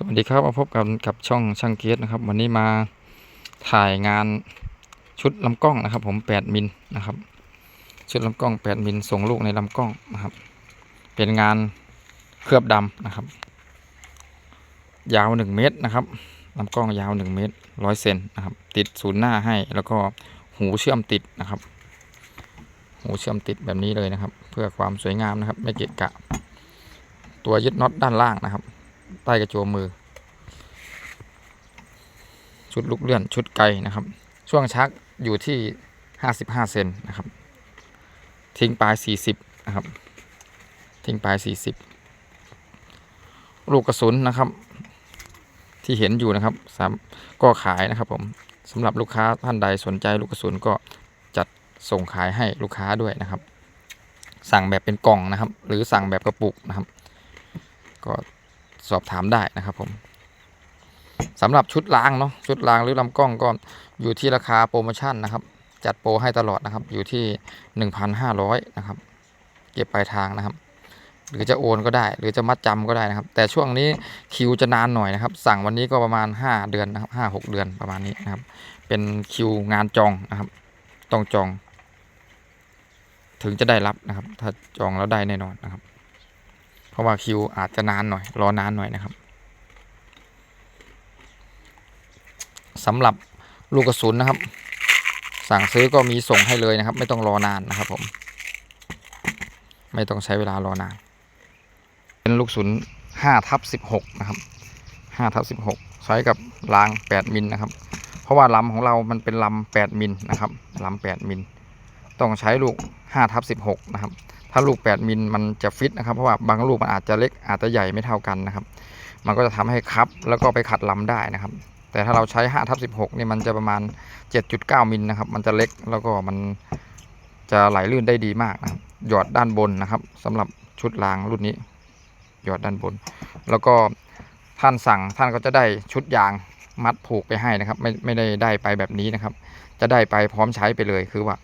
สวัสดีครับมาพบกันกับช่องช่างเกียร์นะครับ วันนี้มาถ่ายงานชุดลำกล้องนะครับ ผม 8 มิลนะครับ ชุดลำกล้อง 8 มิลส่งลูกในลำกล้องนะครับ เป็นงานเคลือบดำนะครับ ยาว 1 เมตรนะครับลำกล้องยาว 1 เมตรร้อยเซนนะครับ ติดศูนย์หน้าให้แล้วก็หูเชื่อมติดนะครับ หูเชื่อมติดแบบนี้เลยนะครับ เพื่อความสวยงามนะครับ ไม่เกะกะ ตัวยึดน็อตด้านล่างนะครับ ต้กระโจมมือ ชุดลูกเลื่อนชุดไกลนะครับ ช่วงชักอยู่ที่55เซนนะครับ ทิ้งปลาย 40นะครับ ทิ้งปลาย 40 ลูกกระสุนนะครับ ที่เห็นอยู่นะครับสามก็ขายนะครับผมสำหรับลูกค้าท่านใดสนใจลูกกระสุนก็จัดส่งขายให้ลูกค้าด้วยนะครับ สั่งแบบเป็นกล่องนะครับ หรือสั่งแบบกระปุกนะครับ ก็ สอบถามได้นะครับผมสำหรับชุดรางเนาะชุดรางหรือลำกล้องก็อยู่ที่ราคาโปรโมชั่นนะครับ จัดโปรให้ตลอดนะครับ อยู่ที่ 1,500นะครับ เก็บปลายทางนะครับ หรือจะโอนก็ได้ หรือจะมัดจำก็ได้นะครับ แต่ช่วงนี้คิวจะนานหน่อยนะครับ สั่งวันนี้ก็ประมาณ 5 เดือนนะครับห้าหกเดือนประมาณนี้นะครับ เป็นคิวงานจองนะครับต้องจอง ถึงจะได้รับนะครับ ถ้าจองแล้วได้แน่นอนนะครับ ราะว่าคิวอาจจะนานหน่อย รอนานหน่อยนะครับสำหรับลูกกระสุนนะครับ สั่งซื้อก็มีส่งให้เลยนะครับ ไม่ต้องรอนานนะครับ ผม ไม่ต้องใช้เวลารอนาน เป็นลูกกระสุน5ทับ16นะครับ5ทับ16 ใช้กับราง 8 มิลนะครับ เพราะว่าลำของเรามันเป็นลำ8มิลนะครับลำ8มิล ต้องใช้ลูก5ทับ16 นะครับ ถ้าลูก 8 มิลมันจะฟิตนะครับ เพราะว่าบางลูกมันอาจจะเล็กอาจจะใหญ่ไม่เท่ากันนะครับ มันก็จะทำให้คับแล้วก็ไปขัดลำได้นะครับ แต่ถ้าเราใช้5ทับ16นี่มันจะประมาณ 7.9 มิลนะครับ มันจะเล็กแล้วก็มันจะไหลลื่นได้ดีมากนะครับ หยอดด้านบนนะครับสำหรับชุดรางรุ่นนี้ หยอดด้านบน แล้วก็ท่านสั่งท่านก็จะได้ชุดยางมัดผูกไปให้นะครับ ไม่ไม่ได้ได้ไปแบบนี้นะครับ จะได้ไปพร้อมใช้ไปเลยคือว่า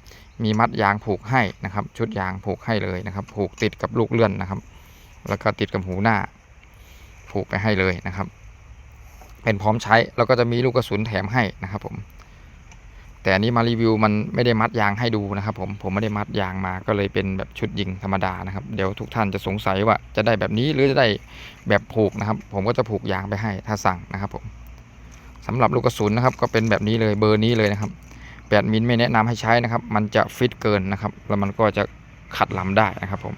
มีมัดยางผูกให้นะครับ ชุดยางผูกให้เลยนะครับ ผูกติดกับลูกเลื่อนนะครับ แล้วก็ติดกับหูหน้า ผูกไปให้เลยนะครับ เป็นพร้อมใช้แล้วก็จะมีลูกกระสุนแถมให้นะครับ ผม แต่อันนี้มารีวิวมันไม่ได้มัดยางให้ดูนะครับ ผมผมไม่ได้มัดยางมาก็เลยเป็นแบบชุดยิงธรรมดานะครับเดี๋ยวทุกท่านจะสงสัยว่าจะได้แบบนี้หรือจะได้แบบผูกนะครับ ผมก็จะผูกยางไปให้ถ้าสั่งนะครับ ผมสำหรับลูกกระสุนนะครับ ก็เป็นแบบนี้เลยเบอร์นี้เลยนะครับ 8 มิลไม่แนะนำให้ใช้นะครับ มันจะฟิตเกินนะครับ แล้วมันก็จะขัดลำได้นะครับผม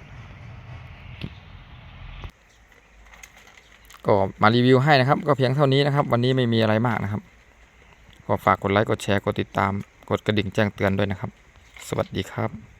ก็มารีวิวให้นะครับ ก็เพียงเท่านี้นะครับ วันนี้ไม่มีอะไรมากนะครับ ก็ฝากกดไลค์ กดแชร์ กดติดตาม กดกระดิ่งแจ้งเตือนด้วยนะครับ สวัสดีครับ